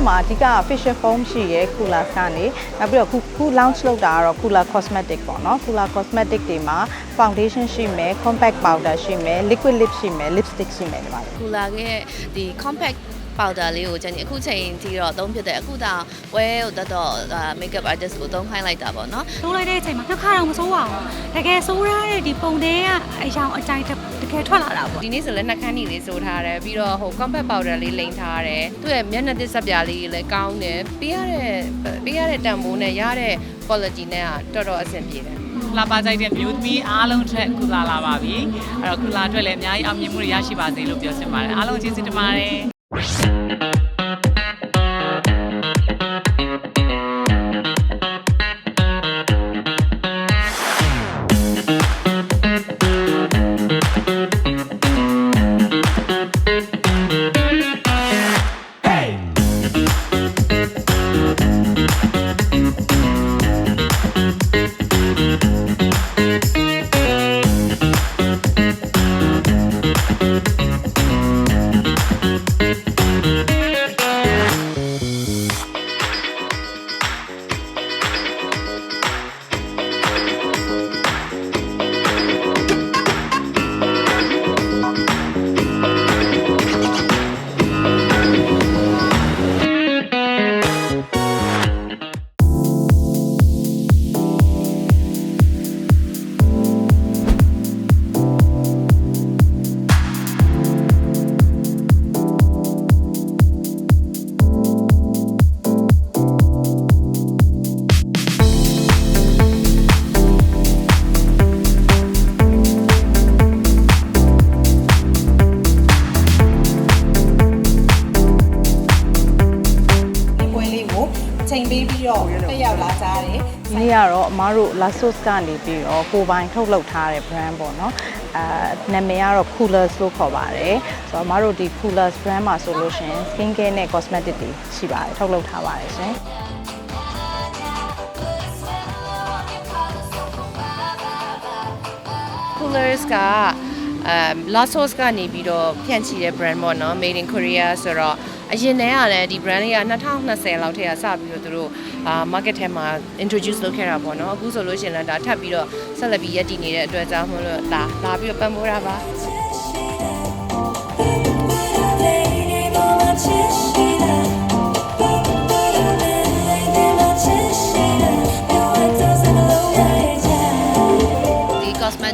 တို့မှာအဓိက facial foam ရှိရဲ Cooler ကနေနောက်ပြီးတော့ခုခု launch လုပ်တာကတော့ Cooler Cosmetic ပေါ့နော် Cooler Cosmetic တွေမှာ foundation ရှိမယ် compact powder ရှိမယ် liquid lip ရှိမယ် lipstick ရှိမယ်ဒီမှာကူလာရဲ့ဒီ compact powder လေးကိုကျွန်တော်အခုချိန်ထိတော့သုံးဖြစ်တယ်အခုတောင်ဝဲကိုတတ်တော့ makeup artist ကိုသုံးခိုင်းလိုက်တာပေါ့နော်တိုးလိုက်တဲ့အချိန်မှာနှစ်ခါတော့မစိုးပါဘူးတကယ်စိုးရတဲ့ဒီပုံသေးကအယောင်အကြိုက်တက ယ်ထွက်လာတာပေါ့ဒီနေ့ဆိုလည်းနှက်ခမ်းနီလေးစိုးထားတယ်ပြီးတော့ဟို compact powder လေးလိမ့်ထားတယ်သူ့ရဲ့မျက်နှာသစ်စပ်ပြားလေးလည်းကောင်းတယ်ပေးရတဲ့ပေးရတဲ့တန်ဖိုးနဲ့ရတဲ့ quality နဲ့ကတော်တော်အဆင်ပြေတယ်လာပါကြိုက်တဲ့မျိုးသမီးအားလုံးထက်ကုလာလာပါပြီအဲ့တော့ကုလာအတွက်လည်းအများကြီးအောင်မြင်မှုတွေရရှိပါစေလို့ပြောချင်ပါတယ်အားလုံးကျေးဇူးတင်ပါတယ် ဒီနေ့ကတော့အမားတို့ Lasos ကနေပြီးတော့ကိုယ်ပိုင်ထုတ်လုပ်ထားတဲ့ brand ပေါ့နော်အာနာမည်ကတော့ Coolers လို့ခေါ်ပါတယ်ဆိုတော့အမားတို့ဒီ Coolers brand မှာဆိုလို့ရှရင် skin care နဲ့ cosmetic တွေရှိပါတယ်ထုတ်လုပ်ထားပါတယ်ရှင် coolers ကအဲ Lasos ကနေပြီးတော့ဖြန့်ချီတဲ့ brand ပေါ့နော် made in Korea ဆိုတော့အရင်တည်းကလည်းဒီ brand လေးက2020လောက်ထဲကစပြီးတော့သူတို့ အာ market ထဲမှာ introduce လုပ်ခဲ့တာပေါ့နော်အခုဆိုလို့ရှိရင်လည်းဒါထပ်ပြီးတော့ဆက်လက်ပြီးရည်တည်နေတဲ့အတွက်ကြောင့်မလို့လာလာပြီးတော့ပံ့ပိုးတာပါ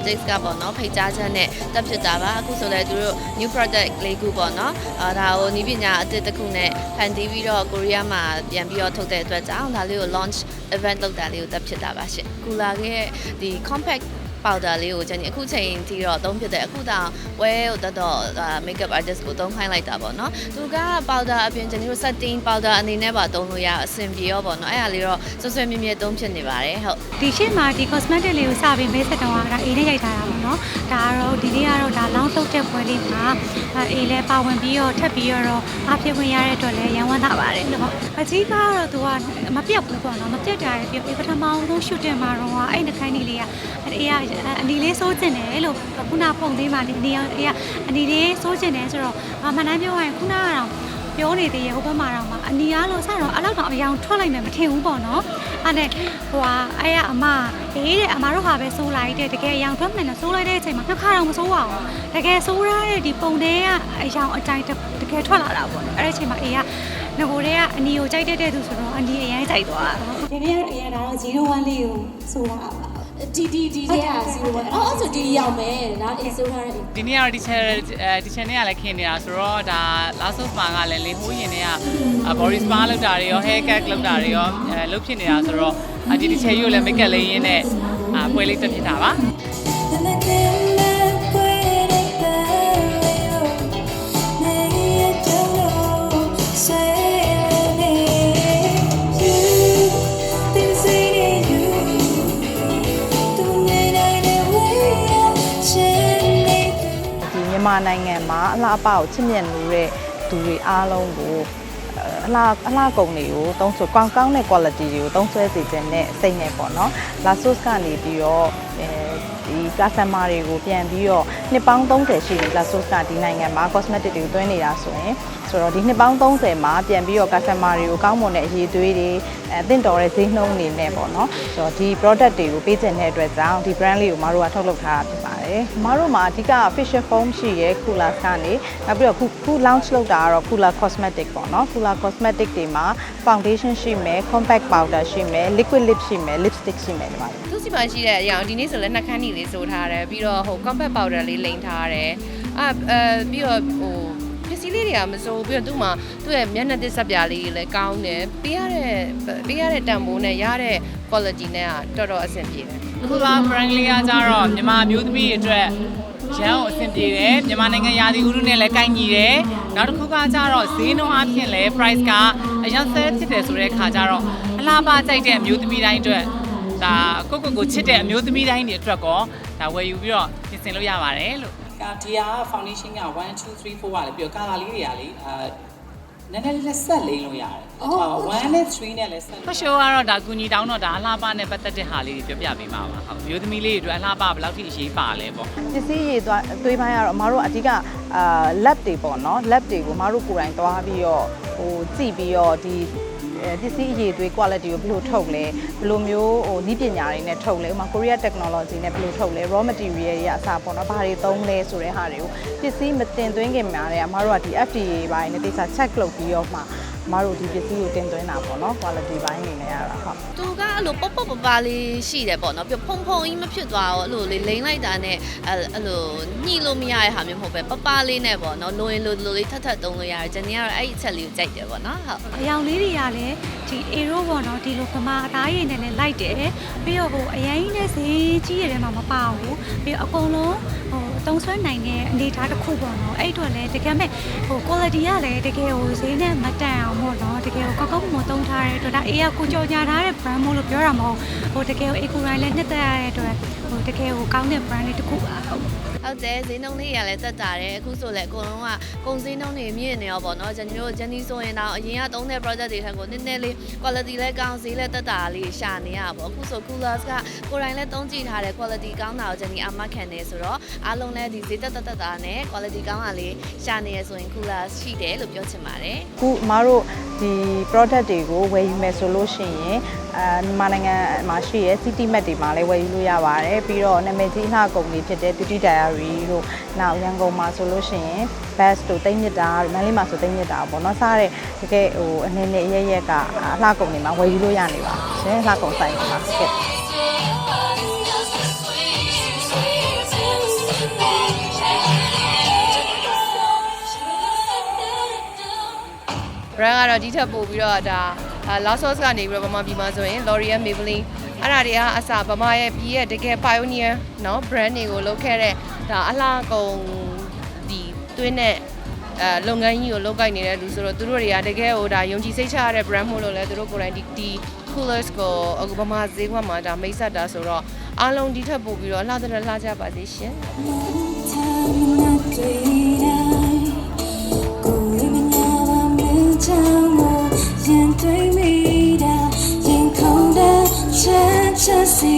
cosmetics ကပေါ့နော်ဖိတ်ကြားချက်နဲ့တက်ဖြစ်တာပါအခုဆိုလည်းသူတို့ new product လေးခုပေါ့နော်အာဒါကိုနီးပညာအသစ်တစ်ခုနဲ့ဖန်တီးပြီးတော့ကိုရီးယားမှာပြန်ပြီးတော့ထုတ်တဲ့အတွက်ကြောင့်ဒါလေးကို launch event လုပ်တာလေးကိုတက်ဖြစ်တာပါရှင့်ကူလာရဲ့ဒီ compact powder လေးကိုကျွန်တော်အခုချိန်ထိတော့သုံးဖြစ်တယ်အခုတောင်ဝဲကိုတတ်တော့ makeup artist ကိုသုံးခိုင်းလိုက်တာပေါ့နော်သူက powder အပြင်ကျွန်တော်တို့ setting powder အနေနဲ့ပါသုံးလို့ရအဆင်ပြေရောပေါ့နော်အဲ့ဒါလေးတော့ဆွဆွဲမြဲမြဲသုံးဖြစ်နေပါတယ်ဟုတ်ဒီရှေ့မှာဒီ cosmetic လေးကိုစပြီးမဲဆက်တော့ကဒါအေးနဲ့ရိုက်ထားတာပေါ့နော်ဒါကတော့ဒီနေ့ကတော့ဒါလောင်းထုတ်တဲ့ပွဲလေးမှာအေးလဲပါဝင်ပြီးတော့ထပ်ပြီးတော့အဖြစ်ဝင်ရတဲ့အတွက်လည်းရန်ဝမ်းသာပါတယ်လို့အကြီးကတော့သူကမပြတ်ဘူးပေါ့နော်မပြတ်တာလည်းပြပထမဆုံး shooting မှာတော့အဲ့နှခိုင်းလေးလေးကအေးကအနီလေးစိုးကျင်တယ်လို့ခုနပုံသေးမှလေးအနေအေးကအနီလေးစိုးကျင်တယ်ဆိုတော့မနန်းပြောရရင်ခုနကတော့ပြောနေသေးရဲ့ဟိုဘက်မှာတော့မှအနီအားလို့စတော့အဲ့လောက်တော့အယောင်ထွက်လိုက်မယ်မထင်ဘူးပေါ့နော်အဲ့နဲ့ဟိုဟာအဲ့ရအမအေးတဲ့အမတို့ဟာပဲစိုးလိုက်တဲ့တကယ်အယောင်ထွက်မယ်နဲ့စိုးလိုက်တဲ့အချိန်မှာနှစ်ခါတော့မစိုးပါဘူးတကယ်စိုးရတဲ့ဒီပုံသေးကအယောင်အကြိုက်တကယ်ထွက်လာတာပေါ့နော်အဲ့ဒီအချိန်မှာအေးကငကိုတွေကအနီကိုကြိုက်တတ်တဲ့သူဆိုတော့အနီအရင်ကြိုက်သွားတာဒီနေ့ကတော့အေးကဒါတော့01လေးကိုစိုးတာပါ ဒီဒီဒီတဲ့ဟာစီဝတ်အော်အဲ့ဆိုဒီရောက်မယ်ဒါအေးစိုးထားတဲ့ဒီနေ့ကတော့ဒီ channel ဒီ channel ကလည်းခင်းနေတာဆိုတော့ဒါ last of spa ကလည်းလေဟိုးရင်တွေက body spa လုပ်တာတွေရော hair cut လုပ်တာတွေရောအဲလုပ်ဖြစ်နေတာဆိုတော့ဒီဒီချယ်ကြီးကိုလည်း make up လေးရင်းနဲ့ပွဲလေးတက်ဖြစ်တာပါ မြန်မာနိုင်ငံမှာအလှအပကိုချစ်မြတ်လို့တဲ့သူတွေအားလုံးကိုအဲအလှအလှကုံတွေကိုသုံးဆွဲကောင်းကောင်းတဲ့ quality တွေကိုသုံးဆွဲစေခြင်းနဲ့စိတ်နဲ့ပေါ့နော် Lasos ကနေပြီးတော့အဲဒီ customer တွေကိုပြန်ပြီးတော့နှစ်ပေါင်း30ရှိပြီ Lasos ကဒီနိုင်ငံမှာ cosmetic တွေကိုသွင်းနေတာဆိုရင်ဆိုတော့ဒီနှစ်ပေါင်း30မှာပြန်ပြီးတော့ customer တွေကိုကောင်းမွန်တဲ့အရေးသွေးတွေအဲတင့်တော်တဲ့ဈေးနှုန်းတွေနဲ့ပေါ့နော်ဆိုတော့ဒီ product တွေကိုပေးချင်တဲ့အတွက်ကြောင့်ဒီ brand လေးကိုမတို့ကထုတ်လုပ်ထားတာဖြစ်ပါ တယ်မတို့မှာအဓိက facial foam ရှိရဲ Cooler ကနေနောက်ပြီးတော့ခုခု launch လုပ်တာကတော့ Cooler cosmetic ပေါ့နော် Cooler cosmetic တွေမှာ foundation ရှိမယ် compact powder ရှိမယ် liquid lip ရှိမယ် lipstick ရှိမယ်ဒီမှာသူစီမှာရှိတဲ့အရာဒီနေ့ဆိုလည်းနှာခမ်းနီလေးစိုးထားတယ်ပြီးတော့ဟို compact powder လေးလိမ်ထားတယ်အာအဲပြီးတော့ဟိုပစ္စည်းလေးတွေကမစိုးပြီးတော့သူ့မှာသူ့ရဲ့မျက်နှာသစ်ဆက်ပြားလေးလည်းကောင်းတယ်ပေးရတဲ့ပေးရတဲ့တန်ဖိုးနဲ့ရတဲ့ quality နဲ့ကတော်တော်အဆင်ပြေတယ် ခုလာ brand လေးကကြတော့မြန်မာမျိုးသမီးတွေအတွက်ရန်ကိုအဆင်ပြေတယ်မြန်မာနိုင်ငံရာသီဥတုနဲ့လည်းကိုက်ညီတယ်နောက်တစ်ခုကကြတော့ဈေးနှုန်းအပြင်လည်း price ကအရင်ဆဲဖြစ်တယ်ဆိုတဲ့ခါကြတော့အလားပါကြိုက်တဲ့အမျိုးသမီးတိုင်းအတွက်ဒါကိုကိုကိုချစ်တဲ့အမျိုးသမီးတိုင်းတွေအတွက်ကောဒါဝယ်ယူပြီးတော့ပြင်ဆင်လို့ရပါတယ်လို့ဒါဒီဟာ foundation က1 2 3 4ပါလေပြီးတော့ color လေးတွေကလေအာ နည်းနည်းလေးဆက်လိမ့်လို့ရတယ်။အော်1နဲ့3နဲ့လည်းဆက်ဖရှိုးကတော့ဒါကူညီတောင်းတော့ဒါအလားပါနဲ့ပတ်သက်တဲ့ဟာလေးတွေပြောပြပေးပါပါဟုတ်မျိုးသမီးလေးတွေအတွက်အလားပါဘယ်လောက်ထိအရေးပါလဲပေါ့ပစ္စည်းရေးသွားအသွေးပိုင်းကတော့အမတို့အဓိကအာ lab တွေပေါ့နော် lab တွေကိုအမတို့ကိုယ်တိုင်သွားပြီးတော့ဟိုကြည့်ပြီးတော့ဒီအဲ ပစ္စည်းအရေးသွေး quality ကိုဘယ်လိုထုတ်လဲဘယ်လိုမျိုးဟိုနည်းပညာတွေနဲ့ထုတ်လဲဥပမာ Korea technology နဲ့ဘယ်လိုထုတ်လဲ raw material တွေအစပေါ့နော်ဘာတွေသုံးလဲဆိုတဲ့ဟာတွေကိုပစ္စည်းမတင်သွင်းခင်မှာလည်းအမတို့ကဒီ FDA ဘိုင်းနဲ့တိကျ check လုပ်ပြီးတော့မှအ မတို့ဒီပစ္စည်းကိုတင်သွင်းတာပေါ့နော် quality ဘိုင်းအနေနဲ့ရတာဟုတ်သူကအဲ့လိုပေါ့ပေါ့ပပလေးရှိတယ်ပေါ့နော်ပြီးဖုံဖုံကြီးမဖြစ်သွားဘူးအဲ့လိုလေးလိမ့်လိုက်တာနဲ့အဲ့အဲ့လိုညှိလို့မရတဲ့ဟာမျိုးမဟုတ်ပဲပပလေးနဲ့ပေါ့နော်လိုရင်လိုလိုလေးထပ်ထပ်သုံးလို့ရတယ်ဂျန်နီကတော့အဲ့ဒီအချက်လေးကိုကြိုက်တယ်ပေါ့နော်ဟုတ်အယောင်လေးတွေကလည်းဒီ aero ပေါ့နော်ဒီလိုကမာအသားရည်နဲ့လည်းလိုက်တယ်ပြီးတော့ဟိုအရင်ကြီးနဲ့ဈေးကြီးရတဲ့မှာမပါဘူးပြီးတော့အကုန်လုံးဟိုအတုံးဆွဲနိုင်တဲ့အနေအထားတစ်ခုပေါ့နော်အဲ့အတွက်လည်းတကယ်မဲ့ဟို quality ကလည်းတကယ်ဟိုဈေးနဲ့မတန်အောင်ပေါ့နော်တကယ်ဟိုကောက်ကောက်မွန်သုံးထားတဲ့အတွက်ဒါအေးကကိုကြော်ညာထားတဲ့ brand မို့လို့ပြောတာမဟုတ်ဟိုတကယ်ဟို eco line လည်းနှစ်သက်ရတဲ့အတွက်ဟိုတကယ်ဟိုကောင်းတဲ့ brand လေးတစ်ခုပါ ဟုတ်ဟုတ်တယ်ဈေးနှုန်းလေးရလည်းတက်တာတယ်အခုဆိုလည်းအကုန်လုံးကကုန်ဈေးနှုန်းတွေမြင့်နေရောပေါ့နော်ဂျန်နီတို့ဂျန်နီဆိုရင်တော့အရင်ကသုံးတဲ့ project တွေထက်ကိုနည်းနည်းလေး quality လည်းကောင်းဈေးလည်းတက်တာလေးရှာနေရပါပေါ့အခုဆို coolers ကကိုယ်တိုင်လည်းသုံးကြည့်ထားတဲ့ quality ကောင်းတာကိုဂျန်နီအမခံနေဆိုတော့အားလုံးလည်းဒီဈေးတက်တက်တက်တာနဲ့ quality ကောင်းတာလေးရှာနေရဆိုရင် coolers ရှိတယ်လို့ပြောချင်ပါတယ်ခုအမားတို့ဒီ product တွေကိုဝယ်ယူမယ်ဆိုလို့ရှိရင်အာမြန်မာနိုင်ငံမှာရှိရဲ City Mart တွေမှာလည်းဝယ်ယူလို့ရပါတယ်ပြီးတော့နာမည်ကြီးအလှကုမ္ပဏီဖြစ်တဲ့ Beauty Diary တို့နောက်ရန်ကုန်မှာဆိုလို့ရှိရင် Best တို့တိတ်မြစ်တာတို့မန္တလေးမှာဆိုတိတ်မြစ်တာပေါ့နော်စားတဲ့တကယ်ဟိုအနေနဲ့အရရက်ကအလှကုမ္ပဏီမှာဝယ်ယူလို့ရနေပါရှင်အလှကုမ္ပဏီဆိုင်မှာဟုတ် brand ကတော့ဒီထက်ပိုပြီးတော့ဒါ Lasos ကနေပြီးတော့ဗမာပြည်မှာဆိုရင် L'Oreal Maybelline အဲ့ဒါတွေကအစဗမာရဲ့ပြည်ရဲ့တကယ် pioneer เนาะ brand တွေကိုလုပ်ခဲ့တဲ့ဒါအလှကုန်ဒီတွင်းတဲ့အဲလုပ်ငန်းကြီးကိုလုပ်ကိုင်နေတဲ့လူဆိုတော့သူတို့တွေကတကယ်ဟိုဒါယုံကြည်စိတ်ချရတဲ့ brand မို့လို့လဲသူတို့ကိုယ်တိုင်ဒီဒီ coolers ကိုအခုဗမာဈေးကွက်မှာဒါမိတ်ဆက်တာဆိုတော့အားလုံးဒီထက်ပိုပြီးတော့လှတဲ့လှကြပါစေရှင် ရင်တွေးမိတာရင်ခုန်တဲ့ချက်ချက်စီ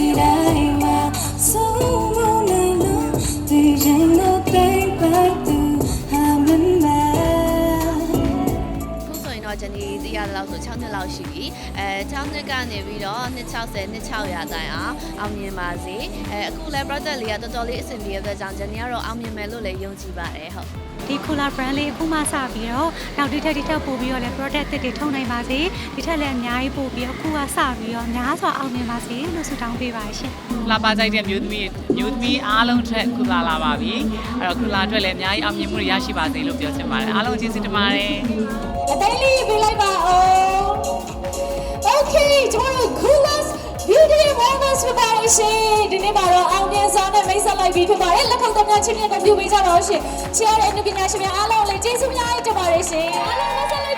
ဆိုရင်တော့ဂျန်နီတရလောက်ဆို6နှစ်လောက်ရှိပြီအဲ6နှစ်ကနေပြီးတော့260 2600တိုင်အောင်အောင်မြင်ပါစေအဲအခုလည်း project လေးကတော်တော်လေးအဆင်ပြေတဲ့အတွက်ကြောင့်ဂျန်နီကတော့အောင်မြင်မယ်လို့လည်းယုံကြည်ပါတယ်ဟုတ်ဒီ Cooler brand လေးအခုမှစပြီးတော့နောက်ဒီထက်ဒီထက်ပို့ပြီးတော့လည်း product သစ်တွေထုတ်နိုင်ပါစေဒီထက်လည်းအများကြီးပို့ပြီးတော့အခုကစပြီးတော့များစွာအောင်မြင်ပါစေလို့ဆုတောင်းပေးပါရှင်လာပါကြိုက်တဲ့မျိုးသမီးမျိုးသမီးအားလုံးထက်ခုလာလာပါပြီအဲ့တော့ခုလာအတွက်လည်းအများကြီးအောင်မြင်မှုတွေရရှိပါစေလို့ပြောချင်ပါတယ်အားလုံးကျေးဇူးတင်ပါတယ် အတိုင်းလေးပေးလိုက်ပါဦး Okay ကျွန်တော်တို့ Coolest Beauty and Wellness ဖြစ်ပါရဲ့ရှင်ဒီနေ့မှာတော့အောင်မြင်စွာနဲ့မိတ်ဆက်လိုက်ပြီးဖြစ်ပါတယ်လက်ခံသမျှချင်းချင်းနဲ့ပြုပေးကြပါဦးရှင်ချစ်ရတဲ့လူပညာရှင်များအားလုံးလည်းကျေးဇူးများတင်ပါတယ်ရှင်အားလုံးမိတ်ဆက်လိုက်ပါ